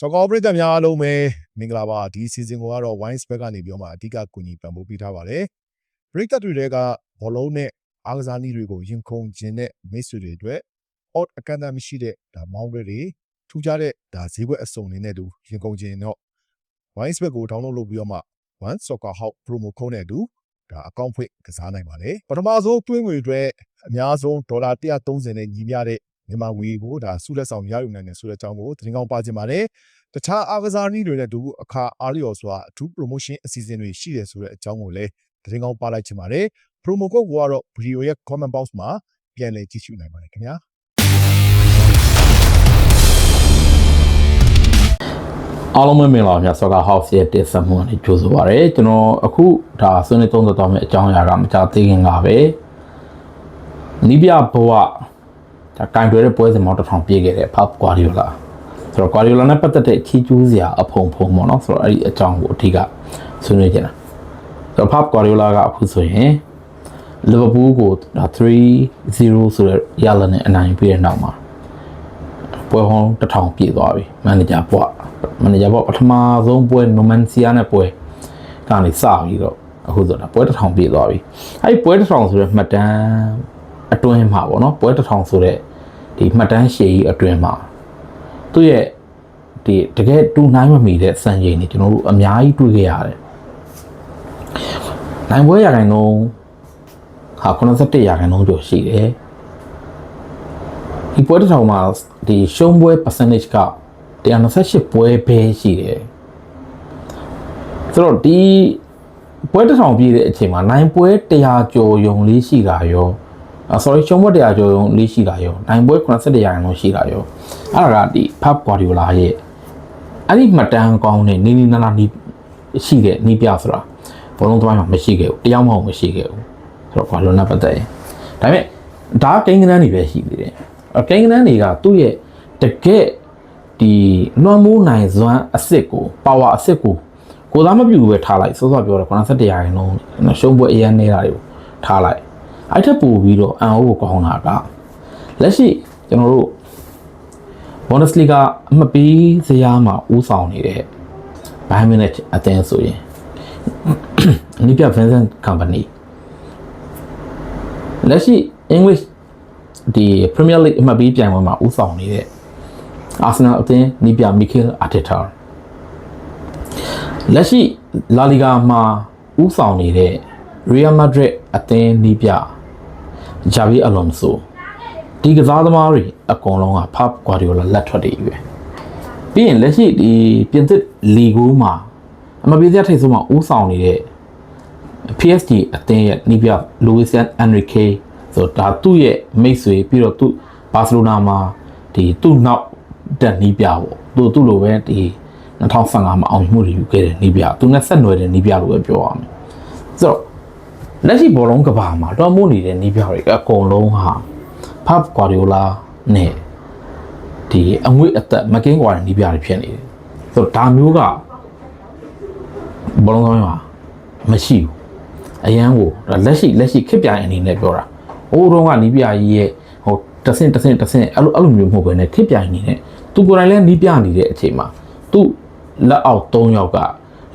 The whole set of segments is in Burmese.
စောကောပရိသတ်များအားလုံးပဲမင်္ဂလာပါဒီ season ကိုကတော့ wine spec ကနေပြောမှာအဓိကကူညီပံ့ပိုးပေးထားပါတယ်ပရိသတ်တွေတွေကဘောလုံးနဲ့အားကစားနည်းတွေကိုရင်ခုန်ခြင်းနဲ့မိတ်ဆွေတွေအတွက် odd အကန့်အသတ်မရှိတဲ့ဒါမောင်းတွေတွေထူးခြားတဲ့ဒါဈေးကွက်အစုံတွေနဲ့တူရင်ခုန်ခြင်းတော့ wine spec ကို download လုပ်ပြီးတော့မှ one soccer house promo code နဲ့အတူဒါအကောင့်ဖွင့်ကစားနိုင်ပါတယ်ပထမဆုံးတွင်းငွေအတွက်အများဆုံးဒေါ်လာ130နဲ့ညီမျှတဲ့ မြန်မာငွေကိုဒါစုလက်ဆောင်ရယူနိုင်တယ်ဆိုတဲ့အကြောင်းကိုသတင်းကောင်းပါချင်ပါတယ်တခြားအားကစားနည်းတွေနဲ့တူအခါအားလျော်စွာအထူး promotion အစီအစဉ်တွေရှိတယ်ဆိုတဲ့အကြောင်းကိုလည်းသတင်းကောင်းပါလိုက်ချင်ပါတယ် promo code ကိုကတော့ video ရဲ့ comment box မှာပြန်လည်ကြည့်ရှုနိုင်ပါတယ်ခင်ဗျာအားလုံးပဲမင်္ဂလာပါဗျာ Soccer House ရဲ့တင်ဆက်မှုကနေကြိုဆိုပါရစေကျွန်တော်အခုဒါဆွေးနွေးသုံးသပ်သွားမယ့်အကြောင်းအရာကမကြာသေးခင်ကပဲနီးပြဘဝ ဒါကင်တွယ်တဲ့ပွဲစဉ်မောင်းတစ်ထောင်ပြည့်ခဲ့တဲ့ Pep Guardiola ဆိုတော့ Guardiola နဲ့ပတ်သက်တဲ့ချီးကျူးစရာအဖုံဖုံပေါ့နော်ဆိုတော့အဲ့ဒီအကြောင်းကိုအထူးကဆွေးနွေးကြတာဆိုတော့ Pep Guardiola ကအခုဆိုရင် Liverpool ကိုဒါ3-0ဆိုတဲ့ရလနဲ့အနိုင်ယူပြီးတဲ့နောက်မှာပွဲဟောင်းတစ်ထောင်ပြည့်သွားပြီမန်နေဂျာဘွားမန်နေဂျာဘွားပထမဆုံးပွဲနိုမန်စီယာနဲ့ပွဲကနေစပြီးတော့အခုဆိုတာပွဲတစ်ထောင်ပြည့်သွားပြီအဲ့ဒီပွဲတစ်ထောင်ဆိုတဲ့မှတ်တမ်းအတွင်းမှာပေါ့နော်ပွဲတစ်ထောင်ဆိုတဲ့ ဒီမှတ်တမ်းရှည်ကြီးအတွင်းမှာသူ့ရဲ့ဒီတကယ်တူနိုင်မမီတဲ့စံချိန်တွေကျွန်တော်တို့အများကြီးတွေ့ခဲ့ရတယ်နိုင်ပွဲရာခိုင်နှုန်းဟာ87ရာခိုင်နှုန်းကျော်ရှိတယ်ဒီပွဲတစ်ထောင်မှာဒီရှုံးပွဲ percentage က128ပွဲပဲရှိတယ်ဆိုတော့ဒီပွဲတစ်ထောင်ပြည့်တဲ့အချိန်မှာနိုင်ပွဲ100ကျော်ယုံလေးရှိတာရော အာ sorry ရှုံးပွဲ100ကျော်ယုံလေးရှိတာရောနိုင်ပွဲ87ရာခိုင်နှုန်းရှိတာရောအဲ့ဒါကဒီ Pep Guardiola ရဲ့အဲ့ဒီမှတ်တမ်းကောင်းတဲ့နီးနီးနားနားနီးရှိတဲ့နီးပြဆိုတာဘလုံးသမိုင်းမှာမရှိခဲ့ဘူးတရားမဟုတ်မရှိခဲ့ဘူးဆိုတော့ Guardiola နဲ့ပတ်သက်ရင်ဒါပေမဲ့ဒါကကိန်းကနန်းတွေပဲရှိသေးတယ်အကိန်းကနန်းတွေကသူ့ရဲ့တကယ်ဒီလွှမ်းမိုးနိုင်စွမ်းအစ်စ်ကိုပါဝါအစ်စ်ကိုကိုသားမပြူပဲထားလိုက်စောစောပြောတော့97ရာခိုင်နှုန်းရှုံးပွဲအရန်နေတာတွေကိုထားလိုက် အဲ့ထက်ပိုပြီးတော့အန်အိုးကိုကောင်းတာကလက်ရှိကျွန်တော်တို့ Bundesliga အမှတ်ပေးဇယားမှာဦးဆောင်နေတဲ့ Bayern Munich အသင်းဆိုရင်နိပြ Vincent Company လက်ရှိ English ဒီ Premier League အမှတ်ပေးပြိုင်ပွဲမှာဦးဆောင်နေတဲ့ Arsenal အသင်းနီးပြ Mikel Arteta လက်ရှိ La Liga မှာဦးဆောင်နေတဲ့ Real Madrid အသင်းနီးပြ Xavi Alonso ဒီကစားသမားတွေအကုန်လုံးက Pep Guardiola လက်ထွက်တွေပဲပြီးရင်လက်ရှိဒီပြင်သစ်လီဂိုမှာအမပေးစရာထိတ်ဆုံးမှာဦးဆောင်နေတဲ့ PSG အသင်းရဲ့နီးပြ Luis Enrique ဆိုတော့ဒါသူ့ရဲ့မိတ်ဆွေပြီးတော့သူဘာစီလိုနာမှာဒီသူ့နောက်တက်နီးပြပေါ့သူသူ့လိုပဲဒီ2015မှာအောင်မြင်မှုတွေယူခဲ့တဲ့နီးပြသူနဲ့ဆက်နွယ်တဲ့နီးပြလို့ပဲပြောရမယ်ဆိုတော့ လက်ရှိဘောလုံးကဘာမှာတော့မို့နေတဲ့နီးပြတွေအကုန်လုံးဟာ Pep Guardiola နဲ့ဒီအငွေ့အသက်မကင်းကွာတဲ့နီးပြတွေဖြစ်နေတယ်ဆိုတော့ဒါမျိုးကဘောလုံးကောင်းရွာမရှိဘူးအရန်ကိုဒါလက်ရှိလက်ရှိခစ်ပြိုင်အနေနဲ့ပြောတာဟိုတုန်းကနီးပြကြီးရဲ့ဟိုတဆင့်တဆင့်တဆင့်အဲ့လိုအဲ့လိုမျိုးမဟုတ်ဘဲနဲ့ခစ်ပြိုင်နေနဲ့သူကိုယ်တိုင်လည်းနီးပြနေတဲ့အချိန်မှာသူလက်အောက်၃ယောက်က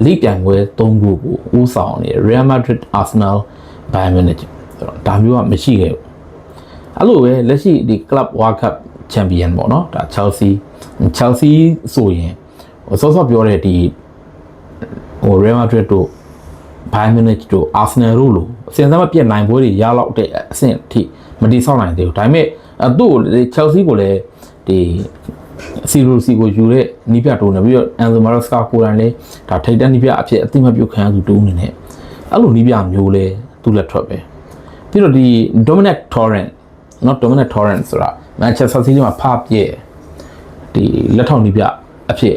လိပြိုင်ပွဲ၃ခုကိုဦးဆောင်နေ Real Madrid Arsenal Bayern Munich ဆိုတော့ဒါမျိုးကမရှိခဲ့ဘူးအဲ့လိုပဲလက်ရှိဒီ Club World Cup Champion ပေါ့နော်ဒါ Chelsea Chelsea ဆိုရင်ဟိုစောစောပြောတဲ့ဒီဟို Real Madrid တို့ Bayern Munich တို့ Arsenal တို့လိုအစဉ်အဆက်မပြတ်နိုင်ပွဲတွေရလောက်တဲ့အဆင့်အထိမတိဆောက်နိုင်သေးဘူးဒါပေမဲ့အသူ့ကို Chelsea ကိုလည်းဒီ စီရိုစီကိုယူတဲ့နီးပြတိုးနေပြီးတော့ Enzo Maresca ကိုယ်တိုင်လည်းဒါထိတ်တန်းနီးပြအဖြစ်အသိမပြုတ်ခံရသူတိုးအနေနဲ့အဲ့လိုနီးပြမျိုးလဲသူ့လက်ထွက်ပဲပြီးတော့ဒီ Dominic Torrent နော် Dominic Torrent ဆိုတာ Manchester City မှာဖပြည့်ဒီလက်ထောက်နီးပြအဖြစ်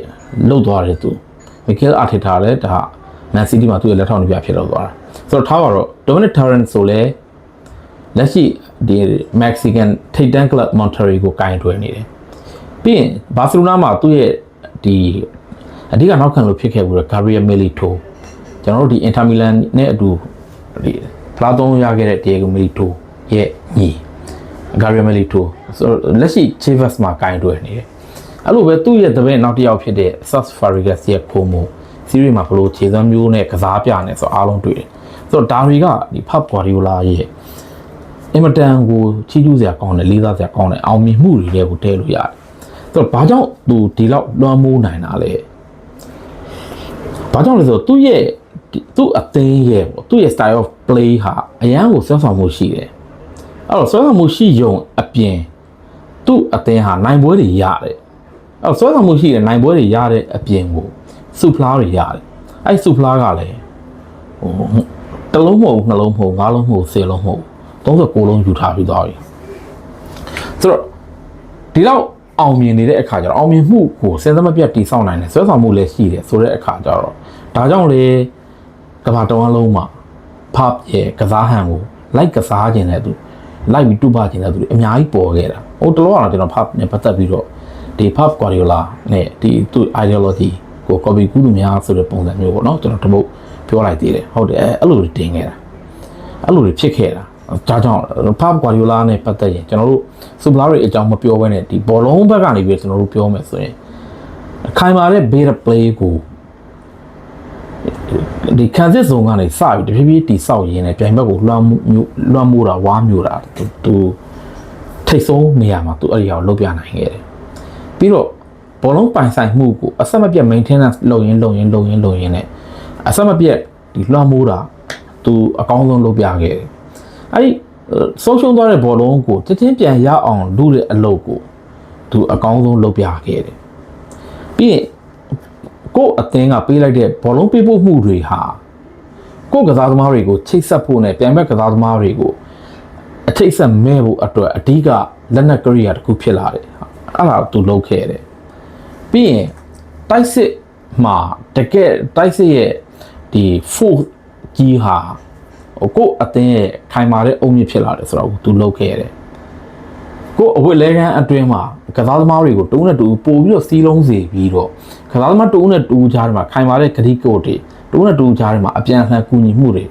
လှုပ်သွားတယ်သူ Mikel Arteta လည်းဒါ Man City မှာသူ့ရဲ့လက်ထောက်နေပြဖြစ်တော့သွားတာဆိုတော့ထားပါတော့ Dominic Torrent ဆိုလဲလက်ရှိဒီ Mexican ထိပ်တန်း club Monterrey ကိုကင်တွယ်နေတယ် ပြီးရင် Barcelona မှာသူ့ရဲ့ဒီအဓိကနောက်ခံလို့ဖြစ်ခဲ့ပြီးတော့ Gabriel Milito ကျွန်တော်တို့ဒီ Inter Milan နဲ့အတူဒီဖလားသုံးရခဲ့တဲ့ Diego Milito ရဲ့ညီ Gabriel Milito ဆိုတော့လက်ရှိ Chivas မှာကင်တွယ်နေတယ်အဲ့လိုပဲသူ့ရဲ့တပည့်နောက်တစ်ယောက်ဖြစ်တဲ့ Sas Farigas ရဲ့ခိုးမှု series မှာဘလို့ခြေစွမ်းမျိုးနဲ့ကစားပြနေဆိုအားလုံးတွေ့တယ်ဆိုတော့ဒါတွေကဒီ Pep Guardiola ရဲ့အင်မတန်ကိုချီးကျူးစရာကောင်းတယ်လေးစားစရာကောင်းတယ်အောင်မြင်မှုတွေတွေကိုတဲလို့ရတယ် ဆိုတော့ဘာကြောင့်သူဒီလောက်လွှမ်းမိုးနိုင်တာလဲဘာကြောင့်လဲဆိုတော့သူ့ရဲ့ဒီသူ့အသင်းရဲ့ပေါ့သူ့ရဲ့ style of play ဟာအရန်ကိုဆွမ်းဆောင်မှုရှိတယ်အဲ့တော့ဆွမ်းဆောင်မှုရှိယုံအပြင်သူ့အသင်းဟာနိုင်ပွဲတွေရတယ်အဲ့တော့ဆွမ်းဆောင်မှုရှိတယ်နိုင်ပွဲတွေရတဲ့အပြင်ကိုစုဖလားတွေရတယ်အဲ့စုဖလားကလည်းဟိုတစ်လုံးမဟုတ်နှလုံးမဟုတ်ငါးလုံးမဟုတ်ဆယ်လုံးမဟုတ်39လုံးယူထားပြီးသွားပြီဆိုတော့ဒီတော့ အောင်မြင်နေတဲ့အခါကျတော့အောင်မြင်မှုကိုစဉ်းစားမပြတ်တည်ဆောက်နိုင်တယ်ဆွဲဆောင်မှုလည်းရှိတယ်ဆိုတဲ့အခါကျတော့ဒါကြောင့်လေကမ္ဘာတစ်ဝန်းလုံးမှာဖပ်ရဲ့ကစားဟန်ကိုလိုက်ကစားခြင်းတဲ့သူလိုက်ပြီးတူပါခြင်းတဲ့သူတွေအများကြီးပေါ်ခဲ့တာဟိုတလောကတော့ကျွန်တော်ဖပ်နဲ့ပတ်သက်ပြီးတော့ဒီဖပ်ကွာဒီယိုလာနဲ့ဒီသူ့ ideology ကို copy ကူးသူများဆိုတဲ့ပုံစံမျိုးပေါ့နော်ကျွန်တော်တပုတ်ပြောလိုက်သေးတယ်ဟုတ်တယ်အဲ့လိုတင်ခဲ့တာအဲ့လိုတွေဖြစ်ခဲ့တာ ဒါကြောင့်ဖပ်ကွာဒီယိုလာနဲ့ပတ်သက်ရင်ကျွန်တော်တို့စူပလာတွေအကြောင်းမပြောဘဲနဲ့ဒီဘောလုံးဘက်ကနေပြီးကျွန်တော်တို့ပြောမယ်ဆိုရင်ခိုင်မာတဲ့ better play ကိုဒီခံစစ်စုံကနေစပြီးတဖြည်းဖြည်းတိဆောက်ရင်းနဲ့ပြိုင်ဘက်ကိုလွှမ်းမျိုးလွှမ်းမိုးတာဝါမျိုးတာသူသူထိတ်ဆုံးနေရာမှာသူအဲ့ဒီအောင်လုပ်ပြနိုင်ခဲ့တယ်ပြီးတော့ဘောလုံးပိုင်ဆိုင်မှုကိုအဆက်မပြတ် maintenance လုပ်ရင်းလုပ်ရင်းလုပ်ရင်းလုပ်ရင်းနဲ့အဆက်မပြတ်ဒီလွှမ်းမိုးတာသူအကောင်းဆုံးလုပ်ပြခဲ့တယ် အဲ့ဒီဆုံးရှုံးသွားတဲ့ဘောလုံးကိုချက်ချင်းပြန်ရအောင်လူတဲ့အလုပ်ကိုသူအကောင်းဆုံးလုပ်ပြခဲ့တယ်ပြီးရင်ကို့အသင်းကပေးလိုက်တဲ့ဘောလုံးပေးပို့မှုတွေဟာကို့ကစားသမားတွေကိုချိတ်ဆက်ဖို့နဲ့ပြန်ဘက်ကစားသမားတွေကိုအချိတ်ဆက်မဲ့ဖို့အတွက်အဓိကလက်နက်ကရိယာတစ်ခုဖြစ်လာတယ်အဲ့ဒါသူလုပ်ခဲ့တယ်ပြီးရင်တိုက်စစ်မှာတကယ်တိုက်စစ်ရဲ့ဒီ force ကြီးဟာဟို ကို့အသင်းရဲ့ခိုင်မာတဲ့အုံမြင့်ဖြစ်လာတယ်ဆိုတော့သူလုပ်ခဲ့ရတယ်ကို့အဝတ်လဲကန်းအတွင်းမှာကစားသမားတွေကိုတုံးနဲ့တူပို့ပြီးတော့စီးလုံးစေပြီးတော့ကစားသမားတုံးနဲ့တူကြားထဲမှာခိုင်မာတဲ့ဂရိကိုတ်တွေတုံးနဲ့တူကြားထဲမှာအပြန်အလှန်ကူညီမှုတွေ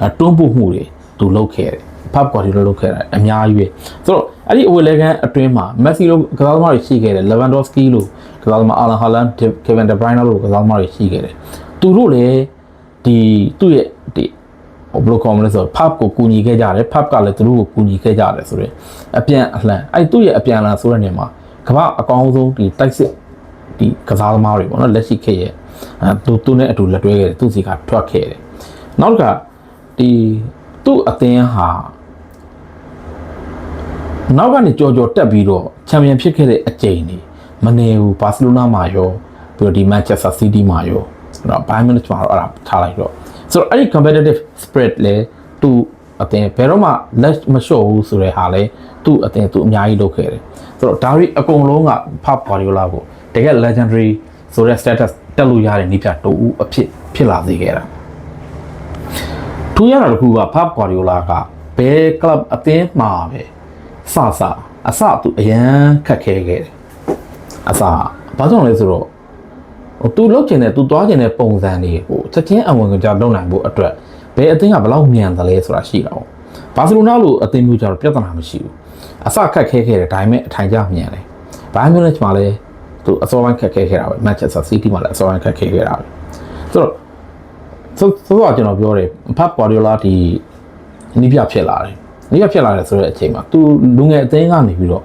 အဲတွန်းပို့မှုတွေသူလုပ်ခဲ့တယ်ဖပ်ကွာဒီလိုလုပ်ခဲ့တာအများကြီးပဲဆိုတော့အဲ့ဒီအဝတ်လဲကန်းအတွင်းမှာမက်ဆီလိုကစားသမားတွေရှိခဲ့တယ်လီဗန်ဒေါစကီလိုကစားသမားအာလန်ဟာလန်ကီဗင်ဒဘရိုင်နာလိုကစားသမားတွေရှိခဲ့တယ်သူတို့လည်းဒီသူ့ရဲ့ဒီ ဟိုဘယ်လိုခေါ်မလဲဆိုတော့ pub ကိုကူညီခဲ့ကြတယ် pub ကလည်းသူတို့ကိုကူညီခဲ့ကြတယ်ဆိုတော့အပြန်အလှန်အဲ့သူ့ရဲ့အပြန်အလှန်ဆိုတဲ့နေရာမှာကမ္ဘာအကောင်းဆုံးဒီတိုက်စစ်ဒီကစားသမားတွေပေါ့နော်လက်ရှိခေတ်ရဲ့အဲသူသူနဲ့အတူလက်တွဲခဲ့တယ်သူစီကထွက်ခဲ့တယ်နောက်တစ်ခါဒီသူ့အသင်းဟာနောက်ကနေကြော်ကြော်တက်ပြီးတော့ချန်ပီယံဖြစ်ခဲ့တဲ့အကြိမ်တွေမနေဘူးဘာစီလိုနာမှာရောပြီးတော့ဒီမန်ချက်စတာစီးတီးမှာရောအဲ့တော့ဘိုင်မန်ချ်မှာတော့အဲ့ဒါထားလိုက်တော့ ဆိုတော့အဲ့ဒီ competitive spirit လဲသူ့အသင်းဘယ်တော့မှလက်မလျှော့ဘူးဆိုတဲ့ဟာလဲသူ့အသင်းသူအများကြီးလုပ်ခဲ့တယ်ဆိုတော့ဒါရီအကုန်လုံးကဖပ်ပါရီယိုလာကိုတကယ် legendary ဆိုတဲ့ status တက်လို့ရတဲ့နေပြတူဦးအဖြစ်ဖြစ်လာစေခဲ့တာထူးရတာတစ်ခုကဖပ်ပါရီယိုလာကဘယ် club အသင်းမှာပဲစစအစသူအရန်ခက်ခဲခဲ့တယ်အစဘာကြောင့်လဲဆိုတော့ ဟိုသူလုတ်ကျင်တဲ့သူသွားကျင်တဲ့ပုံစံတွေကိုချက်ချင်းအဝင်ကကြလုပ်နိုင်ဖို့အတွက်ဘယ်အသင်းကဘယ်လောက်မြန်သလဲဆိုတာရှိတာပေါ့ဘာစီလိုနာလိုအသင်းမျိုးကြတော့ပြဿနာမရှိဘူးအစခက်ခဲခဲ့တယ်ဒါပေမဲ့အထိုင်ကျမြန်တယ်ဘိုင်းမျိုးနဲ့ချမှာလဲသူအစောပိုင်းခက်ခဲခဲ့တာပဲမန်ချက်စတာစီးတီးမှာလည်းအစောပိုင်းခက်ခဲခဲ့တာပဲဆိုတော့ဆိုဆိုတော့ကျွန်တော်ပြောတယ်ဖပ်ကွာဒီယိုလာဒီနီးပြဖြစ်လာတယ်နီးပြဖြစ်လာတယ်ဆိုတဲ့အချိန်မှာသူလူငယ်အသင်းကနေပြီးတော့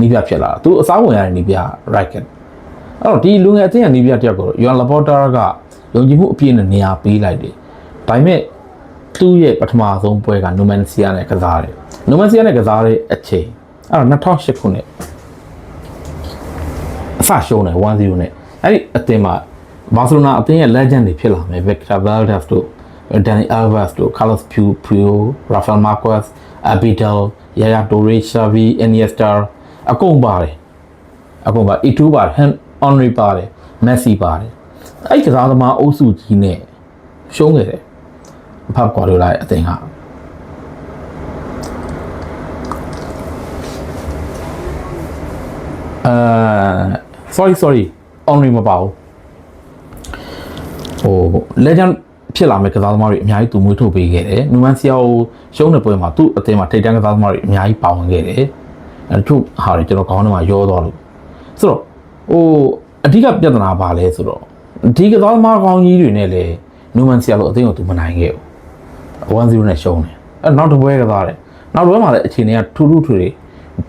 နီးပြဖြစ်လာတာသူအစားဝင်ရတဲ့နီးပြ right အဲ့တော့ဒီလူငယ်အသင်းရဲ့နီးပြတယောက်ကိုယွန်လပေါ်တာကယုံကြည်မှုအပြည့်နဲ့နေရာပေးလိုက်တယ်ဒါပေမဲ့သူ့ရဲ့ပထမဆုံးပွဲကနိုမန်စီယာနဲ့ကစားတယ်နိုမန်စီယာနဲ့ကစားတဲ့အချိန်အဲ့တော့2008ခုနှစ်အစရှုံးတယ်1-0နဲ့အဲ့ဒီအသင်းမှာဘာစီလိုနာအသင်းရဲ့ legend တွေဖြစ်လာမယ် Victor Valdez တို့ Dani Alves တို့ Carlos Puyol, Rafael Marquez, Abidal, Yaya Toure, Xavi, Iniesta အကုန်ပါတယ်အကုန်ပါ E2 ပါတယ် Henry ပါတယ် Messi ပါတယ်အဲ့ဒီကစားသမားအုပ်စုကြီးနဲ့ရှုံးခဲ့တယ်အဖက်ကွာဒိုလာရဲ့အသင်းကအာ sorry sorry Henry မပါဘူးဟို legend ဖြစ်လာမဲ့ကစားသမားတွေအများကြီးသူမွေးထုတ်ပေးခဲ့တယ်။နူမန်ဆီယာကိုရှုံးတဲ့ပွဲမှာသူ့အသင်းမှာထိပ်တန်းကစားသမားတွေအများကြီးပါဝင်ခဲ့တယ်။အဲတို့ဟာတွေကျွန်တော်ခေါင်းထဲမှာရောသွားလို့ဆိုတော့ ဟဟိုအဓိကပြဿနာပါလဲဆိုတော့ဒီကစားသမားကောင်းကြီးတွေနဲ့လည်းနူမန်ဆီယာလိုအသင်းကိုသူမနိုင်ခဲ့ဘူး1-0နဲ့ရှုံးတယ်အဲ့နောက်တစ်ပွဲကစားတယ်နောက်တစ်ပွဲမှာလည်းအခြေအနေကထူးထူးထွေတွေ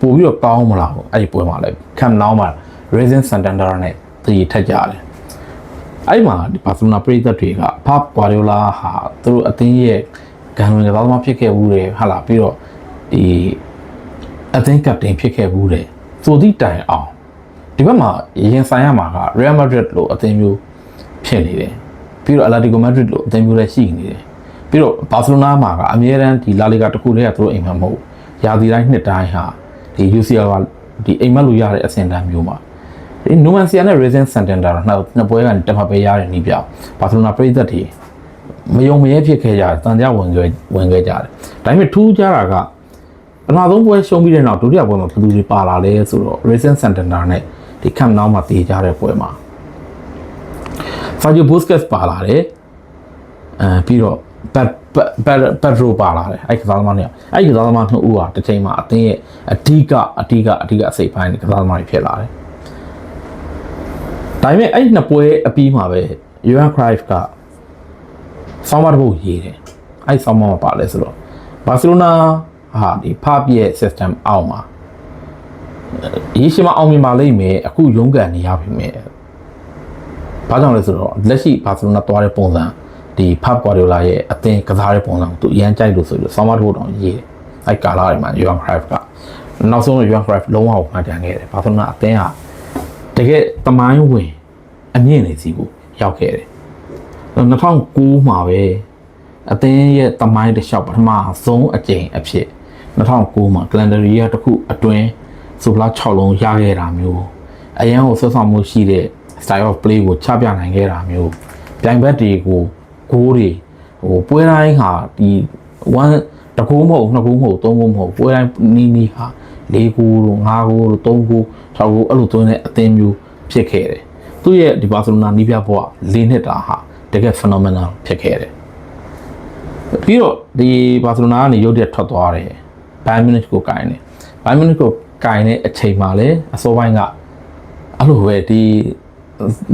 ပို့ပြီးတော့ကောင်းမလားဘူးအဲ့ဒီပွဲမှာလည်းခံနောက်မှာ Racing Santander နဲ့တည်ထက်ကြတယ်အဲ့မှာဒီဘာစီလိုနာပရိသတ်တွေကဖာကွာဒီယိုလာဟာသူတို့အသင်းရဲ့ဂန်ဝင်ကစားသမားဖြစ်ခဲ့ဘူးတယ်ဟာလာပြီးတော့ဒီအသင်းကပတိန်ဖြစ်ခဲ့ဘူးတယ်ဆိုသည့်တိုင်အောင် ဒီဘက်မှာရင်ဆိုင်ရမှာက Real Madrid လို့အသင်းမျိုးဖြစ်နေတယ်ပြီးတော့ Atletico Madrid လို့အသင်းမျိုးလည်းရှိနေတယ်ပြီးတော့ Barcelona မှာကအမြဲတမ်းဒီ La Liga တစ်ခုတည်းကသူတို့အိမ်မှာမဟုတ်ဘူးရာသီတိုင်းနှစ်တိုင်းဟာဒီ UCL ကဒီအိမ်မက်လို့ရတဲ့အဆင့်တန်းမျိုးမှာဒီ Numancia နဲ့ Racing Santander နှစ်နှစ်ပွဲကနေတက်မှတ်ပေးရတဲ့နီးပြောင်း Barcelona ပြည်သက်တွေမယုံမရဲဖြစ်ခဲ့ကြတယ်တန်ကြဝင်ခဲ့ဝင်ခဲ့ကြတယ်ဒါပေမဲ့ထူးခြားတာကပထမဆုံးပွဲရှုံးပြီးတဲ့နောက်ဒုတိယပွဲမှာဘယ်သူတွေပါလာလဲဆိုတော့ Racing Santander နဲ့ ဒီခန့်နောက်မှာတည်ကြတဲ့ပွဲမှာဖာဂျီဘုစကက်ပါလာတယ်အဲပြီးတော့ဘတ်ဘတ်ဘတ်ရိုပါလာတယ်အဲ့ကစားသမားတွေကအဲ့ကစားသမားနှစ်ဦးကတစ်ချိန်မှာအသင်းရဲ့အဓိကအဓိကအဓိကအစိတ်ပိုင်းကစားသမားတွေဖြစ်လာတယ်ဒါပေမဲ့အဲ့နှစ်ပွဲအပြီးမှာပဲ Johan Cruyff ကဆောင်းပါးတစ်ပုဒ်ရေးတယ်အဲ့ဆောင်းပါးမှာပါလဲဆိုတော့ဘာစီလိုနာဟာဒီဖာပြရဲ့ system အောက်မှာ ရေရှည်မှာအောင်မြင်ပါလိမ့်မယ်အခုရုန်းကန်နေရပြီမယ်ဘာကြောင့်လဲဆိုတော့လက်ရှိဘာစီလိုနာသွားတဲ့ပုံစံဒီဖားကွာဒီယိုလာရဲ့အသင်းကစားတဲ့ပုံစံကိုသူအရန်ကြိုက်လို့ဆိုပြီးဆောင်းပါးတစ်ပုဒ်တောင်ရေးတယ်အဲ့ကာလာတွေမှာ Johan Cruyff ကနောက်ဆုံးတော့ Johan Cruyff လုံးဝမှကြံခဲ့တယ်ဘာစီလိုနာအသင်းဟာတကယ်တမိုင်းဝင်အမြင့်နေစီကိုရောက်ခဲ့တယ်2009မှာပဲအသင်းရဲ့တမိုင်းတစ်လျှောက်ပထမဆုံးအကြိမ်အဖြစ်2009မှာ Glendaria တစ်ခုအတွင်း ဆိုဖလား6လုံးရခဲ့တာမျိုးအရန်ကိုဆွတ်ဆောင်မှုရှိတဲ့ style of play ကိုချပြနိုင်ခဲ့တာမျိုးပြိုင်ဘက်တွေကိုဂိုးတွေဟိုပွဲတိုင်းဟာဒီ1တကူမဟုတ်နှစ်ကူမဟုတ်သုံးကူမဟုတ်ပွဲတိုင်းနီးနီးဟာ၄ကူတို့၅ကူတို့၃ကူ၆ကူအဲ့လိုသွင်းတဲ့အသင်းမျိုးဖြစ်ခဲ့တယ်သူ့ရဲ့ဒီဘာစီလိုနာနီးပြဘွား၄နှစ်တာဟာတကယ် phenomenal ဖြစ်ခဲ့တယ်ပြီးတော့ဒီဘာစီလိုနာကနေရုတ်တရက်ထွက်သွားတယ်ဘိုင်မြူနစ်ကိုကင်တယ်ဘိုင်မြူနစ်ကို ကင်တဲ့အချိန်မှာလေအစောပိုင်းကအဲ့လိုပဲဒီ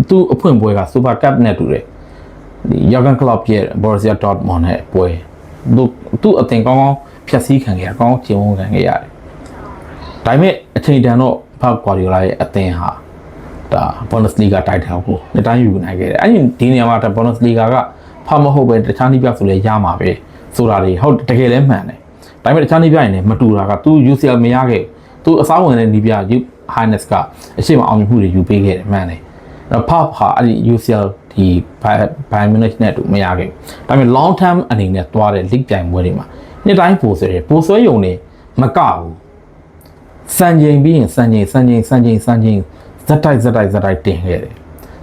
သူ့အဖွင့်ပွဲက Super Cup နဲ့တူတယ်ဒီ Jurgen Klopp ရဲ့ Borussia Dortmund နဲ့ပွဲသူသူ့အသင်ကောင်းကောင်းဖြတ်စည်းခံခဲ့ရကောင်းကောင်းကျင်းဝန်းခံခဲ့ရတယ်ဒါပေမဲ့အချိန်တန်တော့ဖတ်ကွာဒီယိုလာရဲ့အသင်ဟာဒါ Bundesliga တိုက်တယ်ကိုနှစ်တိုင်းယူနိုင်ခဲ့တယ်အဲ့ဒီဒီနေရာမှာ Bundesliga ကဖတ်မဟုတ်ပဲတခြားနည်းပြဆိုလဲရမှာပဲဆိုတာတွေဟုတ်တကယ်လဲမှန်တယ်ဒါပေမဲ့တခြားနည်းပြရင်လည်းမတူတာကသူ UCL မရခဲ့ သူအစားဝင်တဲ့နည်းပြ Highness ကအရှိမအောင်မြင်မှုတွေယူပေးခဲ့တယ်မှန်တယ်အဲ့ဖတ်ဟာအဲ့ဒီ UCL ဒီ Bayern Munich နဲ့တူမရခဲ့ဘူးဒါပေမဲ့ long term အနေနဲ့သွားတဲ့ league ပြိုင်ပွဲတွေမှာနှစ်တိုင်းပိုဆွဲတယ်ပိုဆွဲယုံနေမကဘူးစံချိန်ပြီးရင်စံချိန်စံချိန်စံချိန်စံချိန်ဇက်တိုက်ဇက်တိုက်ဇက်တိုက်တင်ခဲ့တယ်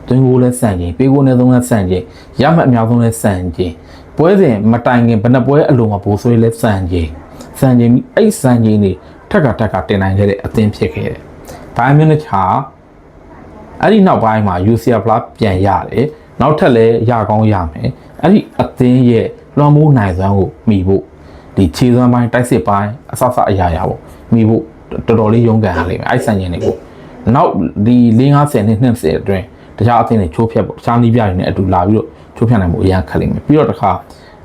တွင်းကိုလည်းစံချိန်ပေးကိုနဲ့သုံးလည်းစံချိန်ရမှတ်အများဆုံးလည်းစံချိန်ပွဲစဉ်မတိုင်ခင်ဘယ်နှပွဲအလုံးမှာပိုဆွဲလဲစံချိန်စံချိန်အဲ့စံချိန်တွေထ က်ကထက်ကတင်နိုင်ခဲ့တဲ့အသင်းဖြစ်ခဲ့တယ်ဘိုင်မြူနစ်ဟာအဲ့ဒီနောက်ပိုင်းမှာ UCL Plus ပြန်ရတယ်နောက်ထပ်လည်းရကောင်းရမယ်အဲ့ဒီအသင်းရဲ့လွှမ်းမိုးနိုင်စွမ်းကိုမိဖို့ဒီခြေစွမ်းပိုင်းတိုက်စစ်ပိုင်းအဆအဆအရာရာပေါ့မိဖို့တော်တော်လေးရုန်းကန်ရလိမ့်မယ်အဲ့စံချိန်တွေကိုနောက်ဒီ50နှစ်20အတွင်းတခြားအသင်းတွေချိုးဖြတ်ပေါ့တခြားနီးပြတွေနဲ့အတူလာပြီးတော့ချိုးဖြတ်နိုင်မှုအရင်ခက်လိမ့်မယ်ပြီးတော့တစ်ခါ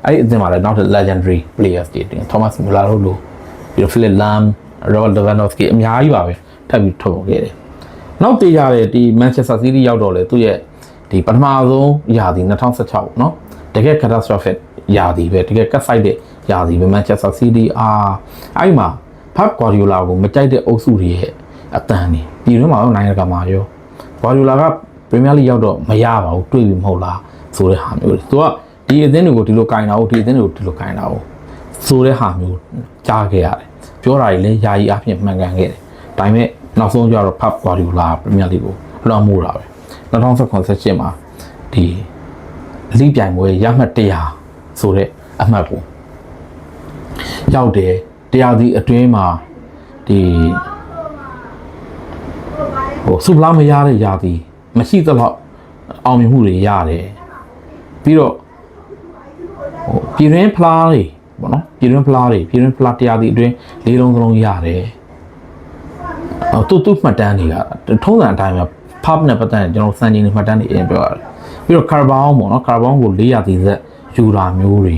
အဲ့ဒီအသင်းမှာလည်းနောက်ထပ် legendary players တွေတင် Thomas Muller တို့လိုပြီးတော့ Philip Lahm Robert Lewandowski အများကြီးပါပဲထပ်ပြီးထုတ်ပေါ်ခဲ့တယ်နောက်တည်ရတဲ့ဒီ Manchester City ရောက်တော့လေသူ့ရဲ့ဒီပထမဆုံးယာတီ2016ပေါ့နော်တကယ် catastrophic ယာတီပဲတကယ် cut side တဲ့ယာတီပဲ Manchester City အာအဲ့မှာ Pep Guardiola ကိုမကြိုက်တဲ့အုပ်စုတွေရဲ့အတန်နေပြည်တွင်းမှာတော့နိုင်ငံတကာမှာရော Guardiola က Premier League ရောက်တော့မရပါဘူးတွေ့ပြီမဟုတ်လားဆိုတဲ့ဟာမျိုးတွေသူကဒီအသင်းတွေကိုဒီလိုကင်တာဟုတ်ဒီအသင်းတွေကိုဒီလိုကင်တာဟုတ်ဆိုတဲ့ဟာမျိုးကြားခဲ့ရတယ် ပြောတာတွေလည်းယာယီအဖြစ်မှန်ကန်ခဲ့တယ်ဒါပေမဲ့နောက်ဆုံးကျတော့ Pep Guardiola Premier League ကိုလွှမ်းမိုးတာပဲ2018မှာဒီလိပြိုင်ပွဲရမှတ်100ဆိုတဲ့အမှတ်ကိုရောက်တယ်တရားဒီအတွင်းမှာဒီဟိုစုပလားမရတဲ့ယာတီမရှိသလောက်အောင်မြင်မှုတွေရတယ်ပြီးတော့ဟိုပြည်ရင်းဖလားတွေပေါ့နော် ပြည်ရင်းဖလားတွေပြည်ရင်းဖလားတရားဒီအတွင်းလေးလုံးစလုံးရတယ်ဟိုတူတူမှတ်တမ်းတွေကထုံးစံအတိုင်းပဲ pub နဲ့ပတ်သက်ရင်ကျွန်တော်စံချိန်တွေမှတ်တမ်းတွေအရင်ပြောရတယ်ပြီးတော့ carbon ပေါ့နော် carbon ကို400တီဆက်ယူတာမျိုးတွေ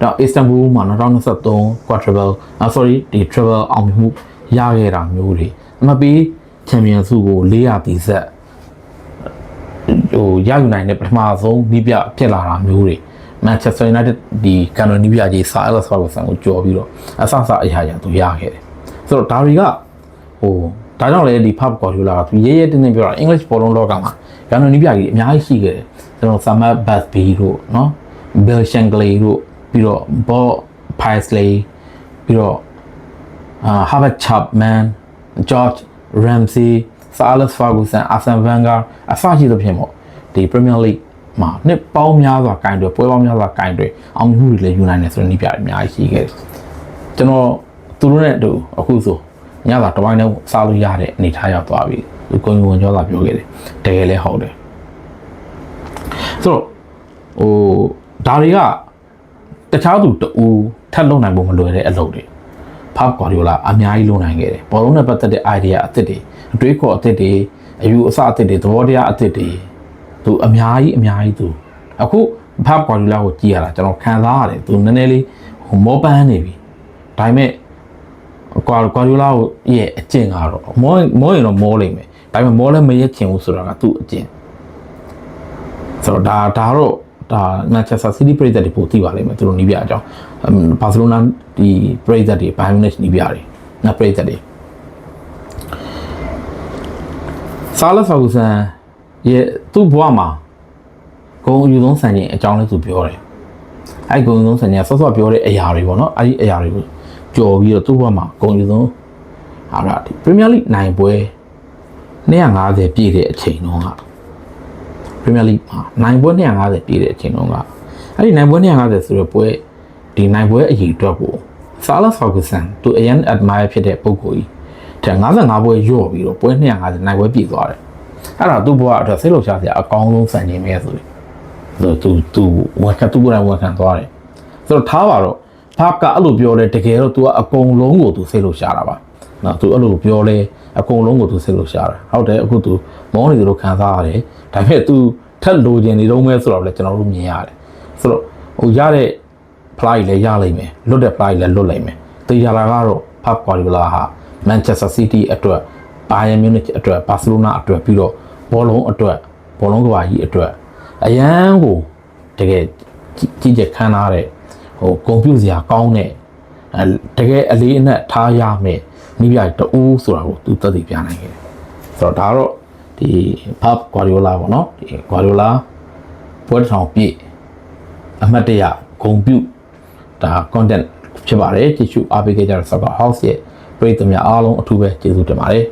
တော့ Istanbul မှာ2023 quadruple อ่า sorry ဒီ travel အောင်မြင်မှုရခဲ့တာမျိုးတွေအမပြီး champion စုကို400တီဆက်ဟိုရယူနိုင်တဲ့ပထမဆုံးနီးပြဖြစ်လာတာမျိုးတွေ Manchester United ဒီကန်နိုနီးပြကြီးစာအလဆောက်ဆန်ကိုကြော်ပြီးတော့အဆအဆအရာရာသူရခဲ့တယ်ဆိုတော့ဒါတွေကဟိုဒါကြောင့်လေဒီ pub Guardiola ကသူရဲရဲတင်းတင်းပြောတာ English ဘောလုံးလောကမှာကန်နိုနီးပြကြီးအများကြီးရှိခဲ့တယ်ကျွန်တော် Samuel Busby တို့နော် Bill Shankly တို့ပြီးတော့ Bob Paisley ပြီးတော့အာ Harvard Chapman George Ramsey Sir Alex Ferguson Arsene Wenger အစရှိသဖြင့်ပေါ့ဒီ Premier League မှာနှစ်ပေါင်းများစွာကင်တွေပွဲပေါင်းများစွာကင်တွေအောင်မြင်မှုတွေလည်းယူနိုင်တယ်ဆိုတဲ့နေ့ပြအများကြီးရှိခဲ့တယ်ကျွန်တော်သူတို့နဲ့အတူအခုဆိုညသာတစ်ပိုင်းလုံးစားလို့ရတဲ့အနေထားရောက်သွားပြီဒီကိုညဝန်ကျော်သာပြောခဲ့တယ်တကယ်လည်းဟုတ်တယ်ဆိုတော့ဟိုဒါတွေကတခြားသူတူထပ်လုံနိုင်ဖို့မလွယ်တဲ့အလုပ်တွေဖောက်ကွာဒီလာအများကြီးလုံနိုင်ခဲ့တယ်ဘောလုံးနဲ့ပတ်သက်တဲ့ idea အသစ်တွေအတွေးခေါ်အသစ်တွေအယူအဆအသစ်တွေသဘောတရားအသစ်တွေ သူအများကြီးအများကြီးသူအခုဖောက်ကွာဒီလာကိုကြည့်ရတာကျွန်တော်ခံစားရတယ်သူနည်းနည်းလေးဟိုမောပန်းနေပြီဒါပေမဲ့ကွာကွာဒီလာကိုရဲ့အကျင့်ကတော့မောမောရင်တော့မောလိမ့်မယ်ဒါပေမဲ့မောလည်းမရက်ချင်ဘူးဆိုတာကသူ့အကျင့်ဆိုတော့ဒါဒါတော့ဒါ Manchester City ပြည်သက်တွေပို့သိပါလိမ့်မယ်သူတို့နီးပြအကြောင်းဘာစီလိုနာဒီပြည်သက်တွေ Bayern Munich နီးပြတွေငါပြည်သက်တွေဆာလဖာဂူဆန် ရဲ့သူ့ဘဝမှာဂုံအယူဆုံးဆန်ခြင်းအကြောင်းလေးသူပြောတယ်အဲ့ဂုံအယူဆုံးဆန်ခြင်းဆော့ဆော့ပြောတဲ့အရာတွေပေါ့နော်အဲ့ဒီအရာတွေကိုကြော်ပြီးတော့သူ့ဘဝမှာဂုံအယူဆုံးဟာလာဒီ Premier League နိုင်ပွဲ250ပြည့်တဲ့အချိန်တုန်းက Premier League မှာနိုင်ပွဲ250ပြည့်တဲ့အချိန်တုန်းကအဲ့ဒီနိုင်ပွဲ250ဆိုတော့ပွဲဒီနိုင်ပွဲအရေးအတွက်ကို Salah Ferguson သူအရင် admire ဖြစ်တဲ့ပုံကိုကြီးတဲ့55ပွဲရော့ပြီးတော့ပွဲ250နိုင်ပွဲပြည့်သွားတယ် အဲ့ဒါသူ့ဘဝအတွက်စိတ်လှုပ်ရှားစရာအကောင်းဆုံးစံချိန်ပဲဆိုပြီးသူသူဝန်ခံသူ့ကိုယ်တိုင်ဝန်ခံသွားတယ်ဆိုတော့ထားပါတော့ဘာကအဲ့လိုပြောလဲတကယ်တော့ तू ကအကုန်လုံးကို तू စိတ်လှုပ်ရှားတာပါနော် तू အဲ့လိုပြောလဲအကုန်လုံးကို तू စိတ်လှုပ်ရှားတာဟုတ်တယ်အခု तू မောနေတယ်လို့ခံစားရတယ်ဒါပေမဲ့ तू ထက်လိုချင်နေတော့မဲဆိုတော့လည်းကျွန်တော်တို့မြင်ရတယ်ဆိုတော့ဟိုရတဲ့ fly လည်းရလိမ့်မယ်လွတ်တဲ့ fly လည်းလွတ်လိမ့်မယ်တေးရလာကတော့ Pep Guardiola ဟာ Manchester City အတွက် Bayern Munich အတွက် Barcelona အတွက်ပြီးတော့ ဘောလုံးအတွက်ဘောလုံးကဘာကြီးအတွက်အရန်ကိုတကယ်ကြီးကြခံထားတဲ့ဟိုကွန်ပျူတာစရာကောင်းတဲ့အဲတကယ်အလေးအနက်ထားရမယ်မိပြတူဆိုတာကိုသူသက်သေပြနိုင်ခဲ့တယ်ဆိုတော့ဒါတော့ဒီ Pep Guardiola ပေါ့နော်ဒီ Guardiola ပွဲတစ်ထောင်ပြည့်အမှတ်တရဂုံပြုဒါ content ဖြစ်ပါတယ်ကြည့်ရှုအားပေးခဲ့ကြတဲ့ Soccer House ရဲ့ပရိသတ်များအားလုံးအထူးပဲကျေးဇူးတင်ပါတယ်